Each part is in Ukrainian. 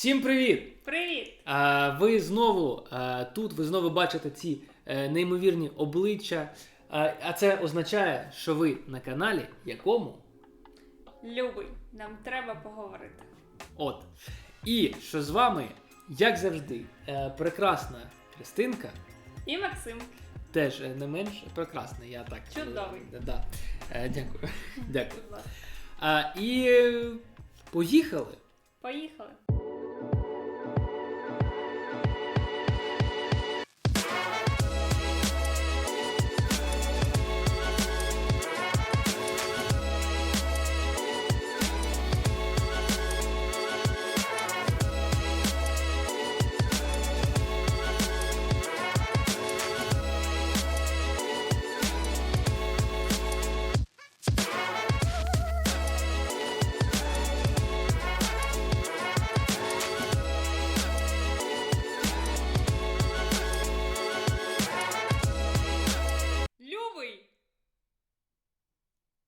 Всім привіт! Привіт! А, ви знову а, тут, ви знову бачите ці е, неймовірні обличчя. А, а це означає, що ви на каналі якому? Любий, нам треба поговорити. От. І що з вами, як завжди, е, прекрасна Христинка, І Максим. теж е, не менш прекрасна, я так. Чудовий. Да. Дякую. Дякую. А, і поїхали. Поїхали.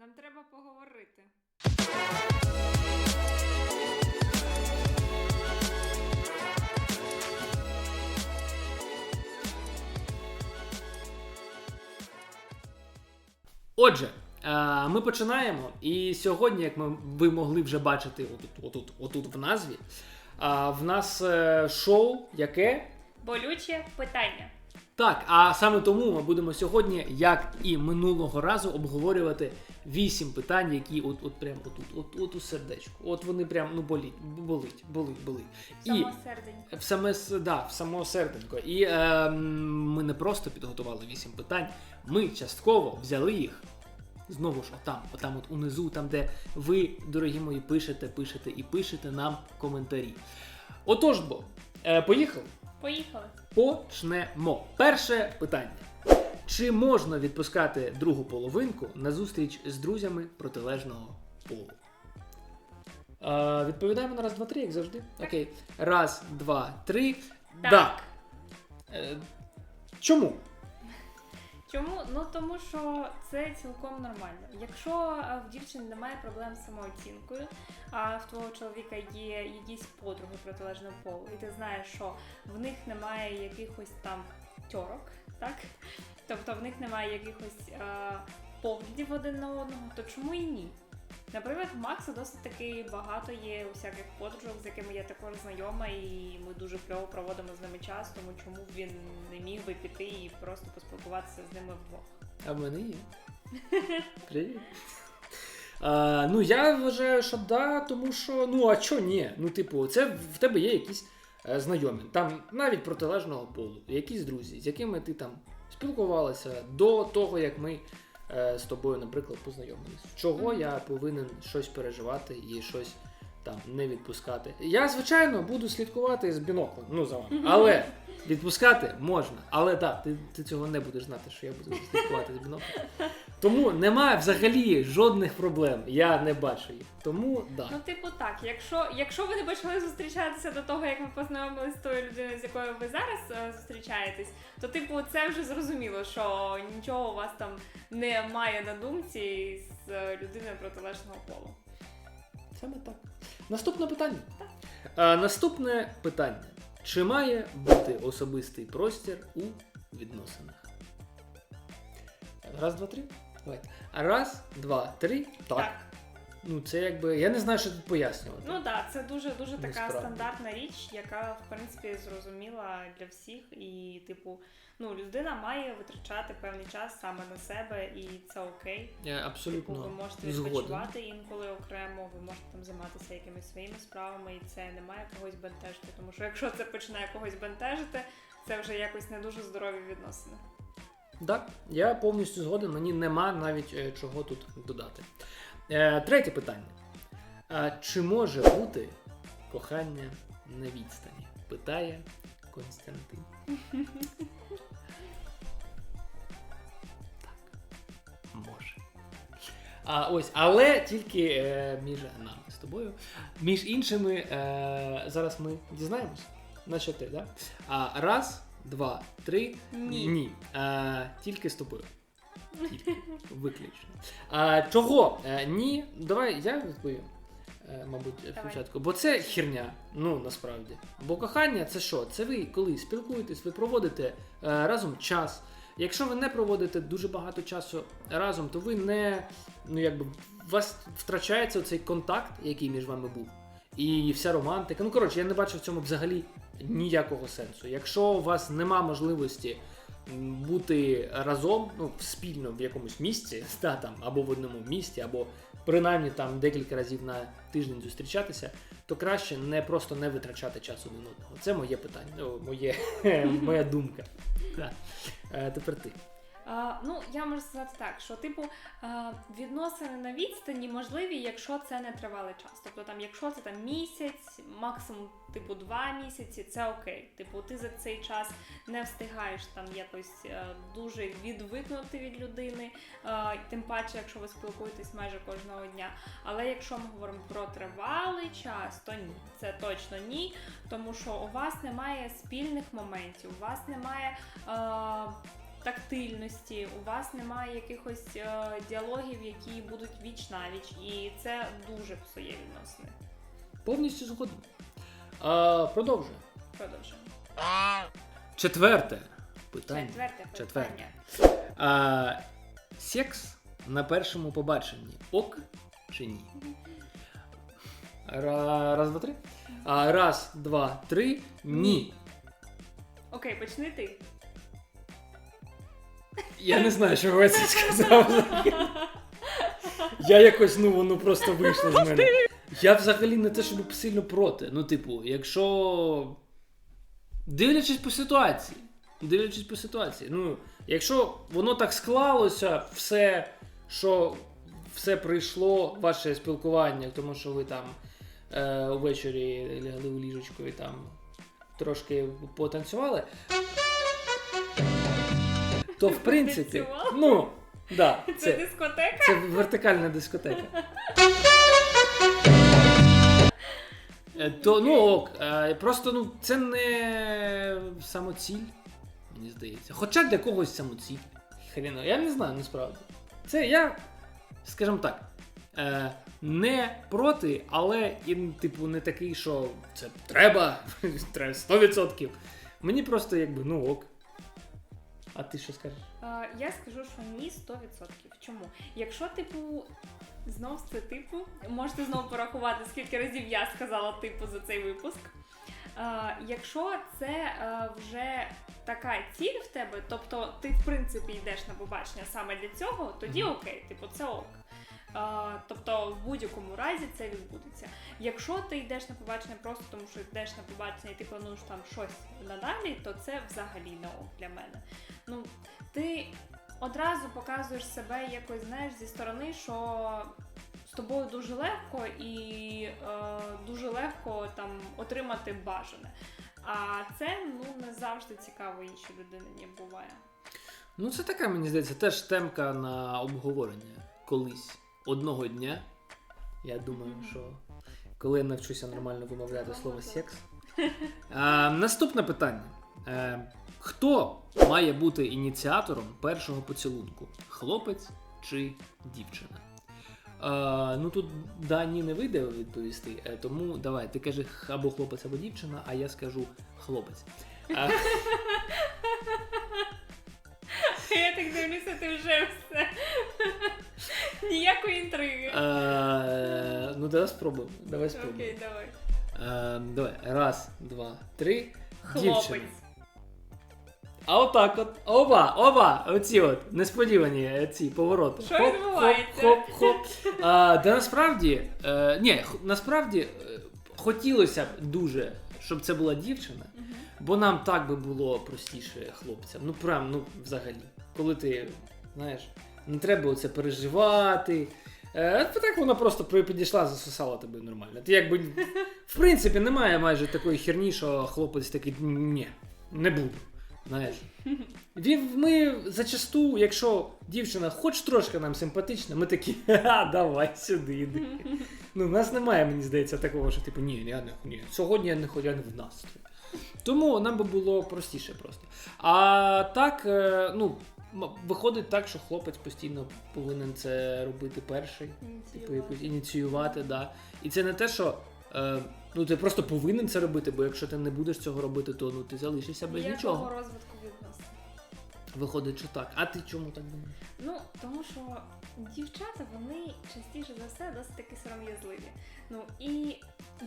Нам треба поговорити. Отже, е, ми починаємо. І сьогодні, як ми, ви могли вже бачити отут, отут, отут в назві, в нас е, шоу, яке. Болюче питання. Так, а саме тому ми будемо сьогодні, як і минулого разу, обговорювати вісім питань, які от, от прям отут, от, от у сердечку. От вони прям ну боліть, болить, болить, болить. І Само серденько. в саме да, в само серденько. І е, ми не просто підготували вісім питань, ми частково взяли їх. Знову ж, отам, отам, от унизу, там, де ви, дорогі мої, пишете, пишете і пишете нам коментарі. Отож бо, е, поїхали. Поїхали. Почнемо. Перше питання. Чи можна відпускати другу половинку на зустріч з друзями протилежного полу? Е, відповідаємо на раз, два, три, як завжди. Окей. Раз, два, три. Так. Да. Е, чому? Чому? Ну тому що це цілком нормально. Якщо в дівчини немає проблем з самооцінкою, а в твого чоловіка є якісь подруги протилежного полу, і ти знаєш, що в них немає якихось там тьорок, так? Тобто в них немає якихось а, поглядів один на одного, то чому і ні? Наприклад, в Макса досить таки багато є усяких подружок, з якими я також знайома, і ми дуже кльово проводимо з ними час, тому чому б він не міг би піти і просто поспілкуватися з ними вдвох. А в мене є. Привіт. А, ну, я вважаю, що да, тому що, ну, а чо ні? Ну, типу, це в тебе є якісь е, знайомі, там навіть протилежного полу, якісь друзі, з якими ти там спілкувалася до того, як ми з тобою, наприклад, познайомились. Чого я повинен щось переживати і щось там не відпускати? Я, звичайно, буду слідкувати з біноклем, ну, за вами. Але відпускати можна. Але так, ти, ти цього не будеш знати, що я буду слідкувати з біноклем. Тому немає взагалі жодних проблем. Я не бачу їх. Тому да. Ну, типу, так, якщо, якщо ви не почали зустрічатися до того, як ви познайомилися з тою людиною, з якою ви зараз е, зустрічаєтесь, то типу це вже зрозуміло, що нічого у вас там немає на думці з е, людиною протилежного полу. Саме так. Наступне питання. А, наступне питання. Чи має бути особистий простір у відносинах? Раз, два, три. Давайте. Раз, два, три. Так. Ну, це якби. Я не знаю, що тут пояснювати. Ну так, це дуже дуже така Насправді. стандартна річ, яка в принципі зрозуміла для всіх. І, типу, ну людина має витрачати певний час саме на себе, і це окей. Я Типу, абсолютно ви можете відпочивати інколи окремо, ви можете там займатися якимись своїми справами, і це не має когось бентежити. Тому що якщо це починає когось бентежити, це вже якось не дуже здорові відносини. Так, я повністю згоден, мені нема навіть е, чого тут додати. Е, третє питання. А чи може бути кохання на відстані? Питає Константин. Так, може. А, ось, але тільки е, між нами з тобою. Між іншими, е, зараз ми дізнаємось. На що ти, так? Да? А, раз, два, три. Ні. Ні. А, тільки з тобою. Виключно. А, чого? Е, ні. Давай я відповім. е, мабуть, Давай. спочатку. Бо це херня, ну насправді. Бо кохання це що? Це ви коли спілкуєтесь, ви проводите е, разом час. Якщо ви не проводите дуже багато часу разом, то ви не ну якби у вас втрачається цей контакт, який між вами був, і вся романтика. Ну коротше, я не бачу в цьому взагалі ніякого сенсу. Якщо у вас нема можливості бути разом, ну спільно в якомусь місці, та, там, або в одному місті, або принаймні там декілька разів на тиждень зустрічатися, то краще не просто не витрачати час один одного. Це моє питання, моє, моя думка. Е, тепер ти. Ну, я можу сказати так, що типу відносини на відстані можливі, якщо це не тривалий час. Тобто, там, якщо це там місяць, максимум типу два місяці, це окей. Типу, ти за цей час не встигаєш там якось е, дуже відвикнути від людини, е, тим паче, якщо ви спілкуєтесь майже кожного дня. Але якщо ми говоримо про тривалий час, то ні, це точно ні, тому що у вас немає спільних моментів, у вас немає. Тактильності, у вас немає якихось е, діалогів, які будуть віч на віч, і це дуже псує відносини. Повністю згоден. А, продовжуємо. Продовжуємо. Четверте питання. Четверте Четверте. питання. А, секс на першому побаченні. Ок чи ні? Ра- Раз, два, три. А, раз, два, три. Ні. Окей, почни ти. Я не знаю, що я це сказав. Я якось, ну, воно просто вийшло з мене. Я взагалі не те, щоб сильно проти. Ну, типу, якщо. Дивлячись по ситуації. Дивлячись по ситуації. Ну, якщо воно так склалося, все, що все прийшло, ваше спілкування, тому що ви там е, увечері лягли у ліжечко і там трошки потанцювали. То в принципі, ну, да, Це це, дискотека? це вертикальна дискотека. Е, То ну ок, е, просто ну це не самоціль, мені здається. Хоча для когось самоціль. Хріно, я не знаю, насправді. Це я, скажімо так, е, не проти, але і, типу, не такий, що це треба, треба 100%. Мені просто якби, ну ок. А ти що скажеш? А, я скажу, що ні 100%. Чому? Якщо, типу, знов це типу, можете знову порахувати, скільки разів я сказала типу за цей випуск. А, якщо це е, вже така ціль в тебе, тобто ти в принципі йдеш на побачення саме для цього, тоді окей, типу, це ок. Тобто в будь-якому разі це відбудеться. Якщо ти йдеш на побачення просто тому, що йдеш на побачення і ти плануєш там щось надалі, то це взагалі не ок для мене. Ну, ти одразу показуєш себе якось, знаєш, зі сторони, що з тобою дуже легко і е, дуже легко там отримати бажане. А це ну не завжди цікаво іншій людині буває. Ну, це така, мені здається, теж темка на обговорення колись одного дня. Я думаю, що коли я навчуся нормально вимовляти слово секс. А, наступне питання. Е, хто має бути ініціатором першого поцілунку? Хлопець чи дівчина? Е, ну тут Дані не вийде відповісти, е, тому давай, ти кажи або хлопець, або дівчина, а я скажу хлопець. А, Я так дивлюся, ти вже все. Ніякої інтриги. Е, ну, давай спробуємо. Давай спробуємо. Окей, давай. Е, давай. Раз, два, три. Хлопець. Дівчина. А отак от. Оба, оба! Оці от несподівані е, ці повороти. Що відбувається? Хоп, хоп, хоп. А, да насправді, е, ні, х- насправді е, хотілося б дуже, щоб це була дівчина, Мгм. бо нам так би було простіше хлопцям. Ну прям, ну взагалі. Коли ти, знаєш, не треба оце переживати. Е, так вона просто підійшла, засосала тебе нормально. Ти якби. В принципі, немає майже такої херні, що хлопець такий ні, не буду. Знаєш. Ми зачасту, якщо дівчина хоч трошки нам симпатична, ми такі, ха, давай сюди йди. Ну, в нас немає, мені здається, такого, що типу, ні, я не ні, сьогодні я не хочу, я не в настрої. Тому нам би було простіше просто. А так, е, ну, виходить так, що хлопець постійно повинен це робити перший. Типу, якось ініціювати, да. І це не те, що е, ну, ти просто повинен це робити, бо якщо ти не будеш цього робити, то ну, ти залишишся без Ніякого нічого. розвитку. Виходить, що так. А ти чому так думаєш? Ну, тому що дівчата, вони частіше за все досить таки сором'язливі. Ну і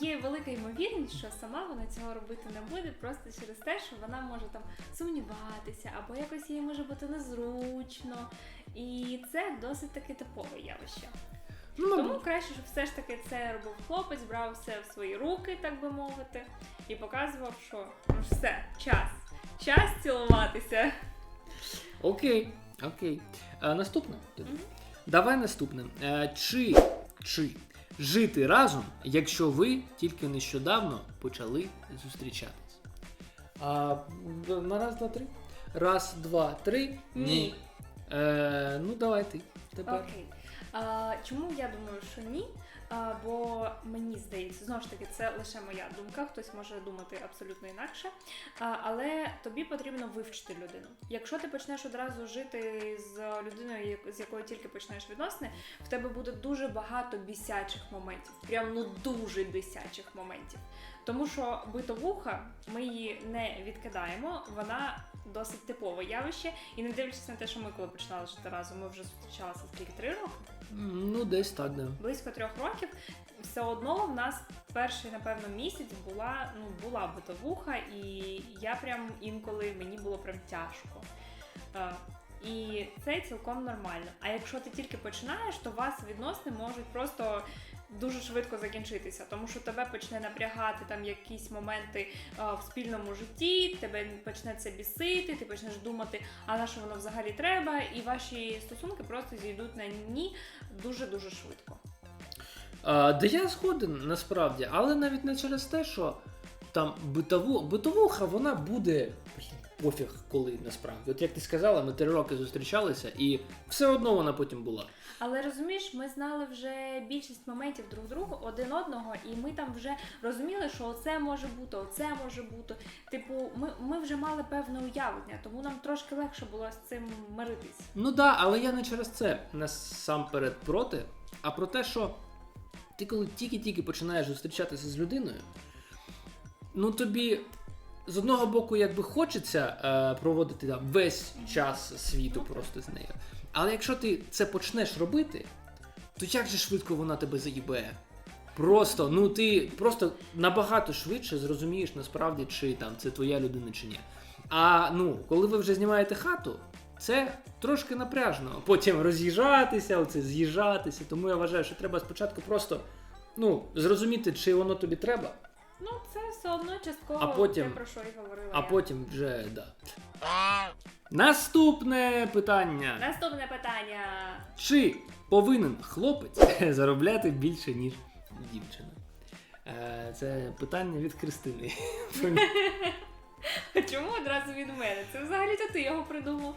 є велика ймовірність, що сама вона цього робити не буде, просто через те, що вона може там сумніватися, або якось їй може бути незручно. І це досить таки типове явище. Ну, Тому краще, щоб все ж таки це робив хлопець, брав все в свої руки, так би мовити, і показував, що ну все, час. Час цілуватися. Окей, окей. А, наступне. тоді. Мгм. Давай наступне. Е, чи, чи жити разом, якщо ви тільки нещодавно почали зустрічатись? А, на раз, два, три. Раз, два, три. Ні. Е, ну, давай ти. Тепер. Окей. А, чому я думаю, що ні? А, бо мені здається, знову ж таки, це лише моя думка, хтось може думати абсолютно інакше. Але тобі потрібно вивчити людину. Якщо ти почнеш одразу жити з людиною, з якою тільки почнеш відносини, в тебе буде дуже багато бісячих моментів. Прям ну дуже бісячих моментів. Тому що битовуха, ми її не відкидаємо, вона досить типове явище. І не дивлячись на те, що ми коли починали жити разом, ми вже зустрічалися скільки три роки, Ну, десь так, да. близько трьох років. Все одно в нас перший, напевно, місяць була ну була битовуха, і я прям інколи мені було прям тяжко. І це цілком нормально. А якщо ти тільки починаєш, то у вас відносини можуть просто дуже швидко закінчитися, тому що тебе почне напрягати там якісь моменти е, в спільному житті, тебе почне це бісити, ти почнеш думати, а на що воно взагалі треба, і ваші стосунки просто зійдуть на ні дуже дуже швидко. А, да я згоден насправді, але навіть не через те, що там битову, битовуха, вона буде пофіг коли насправді. От як ти сказала, ми три роки зустрічалися, і все одно вона потім була. Але розумієш, ми знали вже більшість моментів друг другу один одного, і ми там вже розуміли, що оце може бути, оце може бути. Типу, ми, ми вже мали певне уявлення, тому нам трошки легше було з цим миритись. Ну да, але я не через це насамперед проти, а про те, що ти коли тільки-тільки починаєш зустрічатися з людиною, ну тобі з одного боку, якби хочеться е, проводити там весь час світу просто з нею. Але якщо ти це почнеш робити, то як же швидко вона тебе заїбе? Просто, ну ти просто набагато швидше зрозумієш насправді, чи там це твоя людина чи ні. А ну, коли ви вже знімаєте хату, це трошки напряжно. Потім роз'їжджатися, оце з'їжджатися. Тому я вважаю, що треба спочатку просто ну, зрозуміти, чи воно тобі треба, Ну, це все одно частково А потім- те, про що і говорила. а я. потім вже да. Наступне питання. Наступне питання. Чи повинен хлопець заробляти більше, ніж дівчина? Е, Це питання від Христини. Чому одразу від мене? Це взагалі то ти його придумав.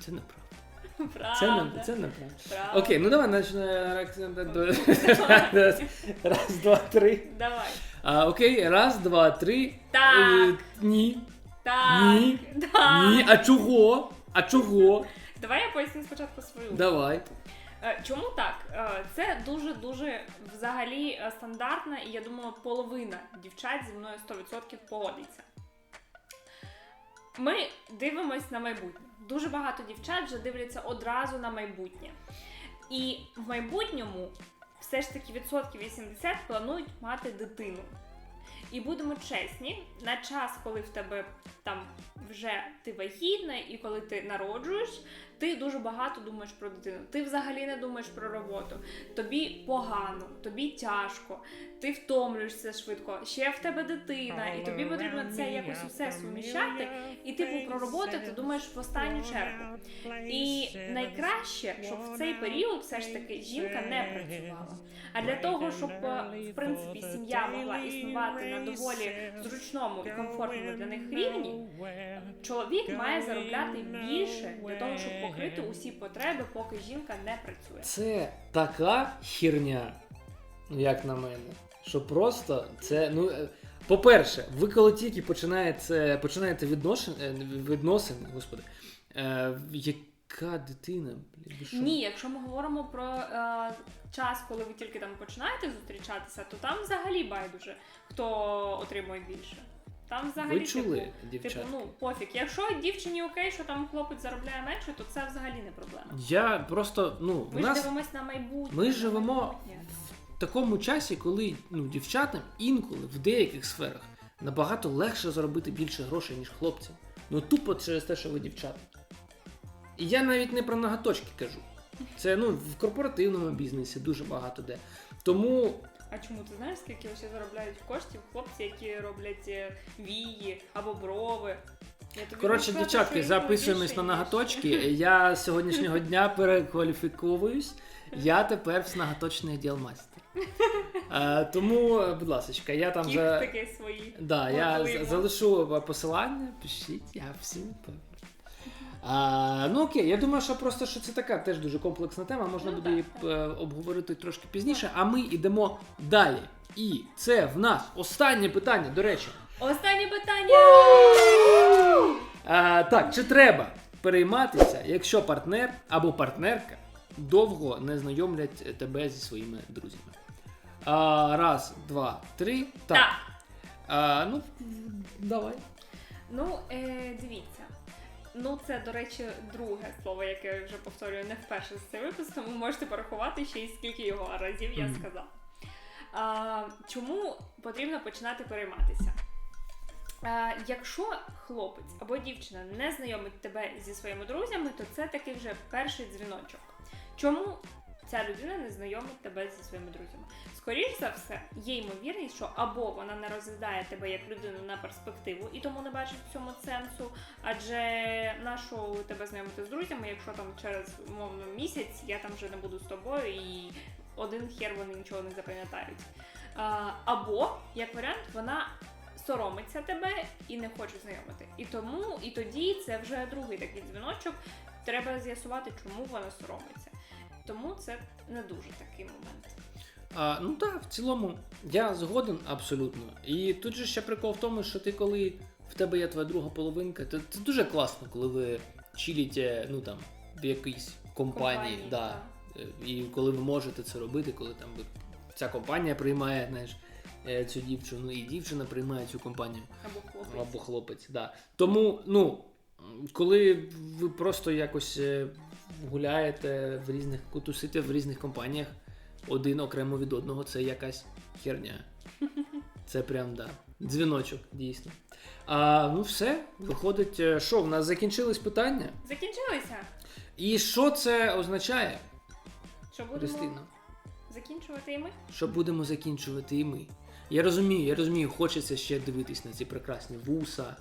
Це неправда. Правда. Це не це неправда. Правда. Окей, ну давай почнемо. Раз, два, три. Давай. А, окей, раз, два, три. Так. Е, ні. Так. Ні. Так. Ні. А чого? А чого? Давай я поясню спочатку свою. Давай. Е, Чому так? Е, Це дуже дуже взагалі е, стандартна, і я думаю, половина дівчат зі мною 100% погодиться. Ми дивимось на майбутнє. Дуже багато дівчат вже дивляться одразу на майбутнє. І в майбутньому все ж таки відсотків 80 планують мати дитину. І будемо чесні, на час, коли в тебе там вже ти вагітна і коли ти народжуєш, ти дуже багато думаєш про дитину. Ти взагалі не думаєш про роботу. Тобі погано, тобі тяжко, ти втомлюєшся швидко. Ще в тебе дитина, і тобі потрібно це якось усе суміщати. І типу про роботу ти думаєш в останню чергу. І найкраще, щоб в цей період все ж таки жінка не працювала. А для того, щоб е, в принципі сім'я могла існувати на доволі зручному і комфортному для них рівні, чоловік має заробляти більше для того, щоб покрити усі потреби, поки жінка не працює. Це така херня, ну як на мене, що просто це. ну... е, По-перше, ви коли тільки починаєте, починаєте відносини, господи, Е, яка дитина? Блін, що? Ні, якщо ми говоримо про е, час, коли ви тільки там починаєте зустрічатися, то там взагалі байдуже, хто отримує більше. Там взагалі Ви чули, типу, дівчатки? типу, ну пофіг. Якщо дівчині окей, що там хлопець заробляє менше, то це взагалі не проблема. Я просто, ну, Ми нас дивимось на майбутнє. ми живемо в такому часі, коли ну, дівчатам інколи в деяких сферах набагато легше заробити більше грошей, ніж хлопцям. Ну тупо через те, що ви дівчата. І я навіть не про ноготочки кажу. Це ну, в корпоративному бізнесі дуже багато де. Тому А чому ти знаєш, скільки ще заробляють коштів хлопці, які роблять е, вії або брови? Коротше, дівчатки, записуємось на ноготочки. Я з сьогоднішнього дня перекваліфіковуюсь. Я тепер в ноготочний діл майстер. Е, тому, будь ласка, я там за. Кіхтики свої. Да, я Можливо. залишу посилання, пишіть, я всім відповім. А, ну окей, я думаю, що просто що це така теж дуже комплексна тема, можна Ну, буде її е, обговорити трошки пізніше, а ми йдемо далі. І це в нас останнє питання, до речі. Останнє питання! А, так, чи треба перейматися, якщо партнер або партнерка довго не знайомлять тебе зі своїми друзями? А, раз, два, три. Так. Так. А, ну, давай. Ну, е, дивіться. Ну, це, до речі, друге слово, яке я вже повторюю не вперше з цей випуск, тому можете порахувати ще й скільки його разів я сказала. А, чому потрібно починати перейматися? А, якщо хлопець або дівчина не знайомить тебе зі своїми друзями, то це такий вже перший дзвіночок. Чому ця людина не знайомить тебе зі своїми друзями? Скоріш за все, є ймовірність, що або вона не розглядає тебе як людину на перспективу і тому не бачить в цьому сенсу, адже нашу тебе знайомити з друзями, якщо там через умовно місяць я там вже не буду з тобою і один хер вони нічого не запам'ятають. Або, як варіант, вона соромиться тебе і не хоче знайомити. І тому, і тоді це вже другий такий дзвіночок. Треба з'ясувати, чому вона соромиться. Тому це не дуже такий момент. А, ну так, в цілому, я згоден абсолютно. І тут же ще прикол в тому, що ти коли в тебе є твоя друга половинка, то це дуже класно, коли ви чиліте, ну там, в якійсь компанії, Компанії, да. І коли ви можете це робити, коли там ця компанія приймає знаєш, е, цю дівчину, і дівчина приймає цю компанію. Або хлопець. Або хлопець, да. Тому, ну, коли ви просто якось е, гуляєте в різних, тусите в різних компаніях, один окремо від одного, це якась херня. Це прям да. Дзвіночок, дійсно. А, ну все, виходить, е, що, в нас закінчились питання? Закінчилися? І що це означає, Що будемо Христина? закінчувати і ми? Що будемо закінчувати і ми. Я розумію, я розумію, хочеться ще дивитись на ці прекрасні вуса,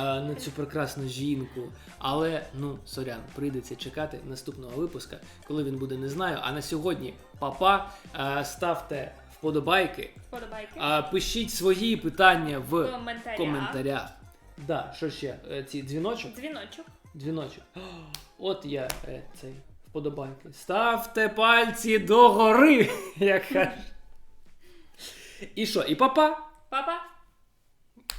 на цю прекрасну жінку. Але ну, сорян, прийдеться чекати наступного випуска, коли він буде, не знаю. А на сьогодні, папа, е, ставте вподобайки, Вподобайки. е, пишіть свої питання в Коментаря. коментарях. Да, що ще? Е, Ці дзвіночок? Дзвіночок. Дзвіночок. От я е, цей вподобайки. Ставте пальці догори, як кажуть. І що? І папа? Папа.